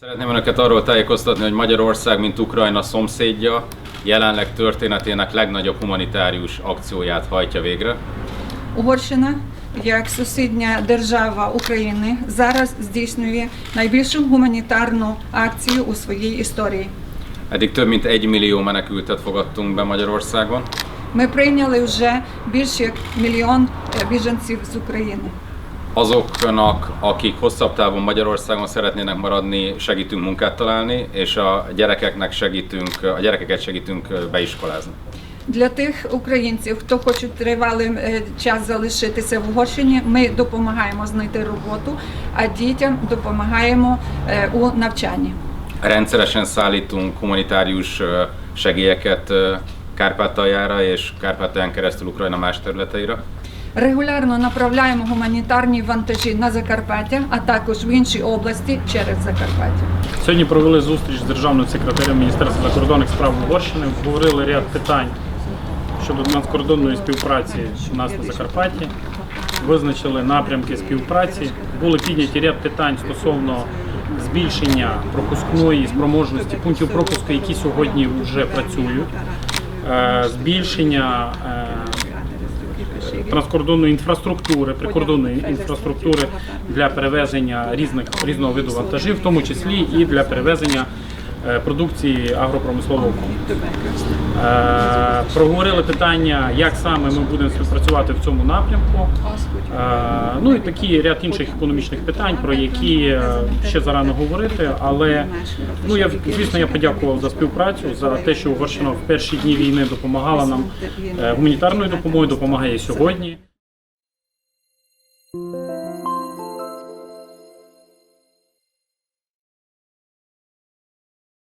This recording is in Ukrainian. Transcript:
Szeretném Önöket arról tájékoztatni, hogy Magyarország, mint Ukrajna szomszédja, jelenleg történetének legnagyobb humanitárius akcióját hajtja végre. Угорщина, як сусідня держава України, зараз здійснює найбільшу гуманітарну акцію у своїй історії. Eddig több mint egy millió menekültet fogadtunk be Magyarországon. Ми прийняли вже більше як мільйон е, біженців з України. Azoknak, akik hosszabb távon Magyarországon szeretnének maradni, segítünk munkát találni, és a gyerekeknek segítünk, a gyerekeket segítünk beiskolázni. Для тих українців, хто хоче тривалий е, час залишитися в Угорщині, ми допомагаємо знайти роботу, а дітям допомагаємо е, у навчанні. Rendszeresen szállítunk humanitárius segélyeket Kárpátaljára és Kárpátalján keresztül Ukrajna más területeire. Регулярно направляємо гуманітарні вантажі на Закарпаття, а також в інші області через Закарпаття. Сьогодні провели зустріч з державним секретарем Міністерства закордонних справ Угорщини. Обговорили ряд питань щодо транскордонної співпраці у нас на Закарпатті. Визначили напрямки співпраці. Були підняті ряд питань стосовно збільшення пропускної спроможності пунктів пропуску, які сьогодні вже працюють, збільшення е, транскордонної інфраструктури, прикордонної інфраструктури для перевезення різних різного виду вантажів, в тому числі і для перевезення е, продукції агропромислового комплексу. Е, Проговорили питання, як саме ми будемо співпрацювати в цьому напрямку. Е, Ну і такі ряд інших економічних питань, про які е, ще зарано говорити. Але ну я звісно я подякував за співпрацю за те, що Угорщина в перші дні війни допомагала нам е, гуманітарною допомогою, допомагає сьогодні.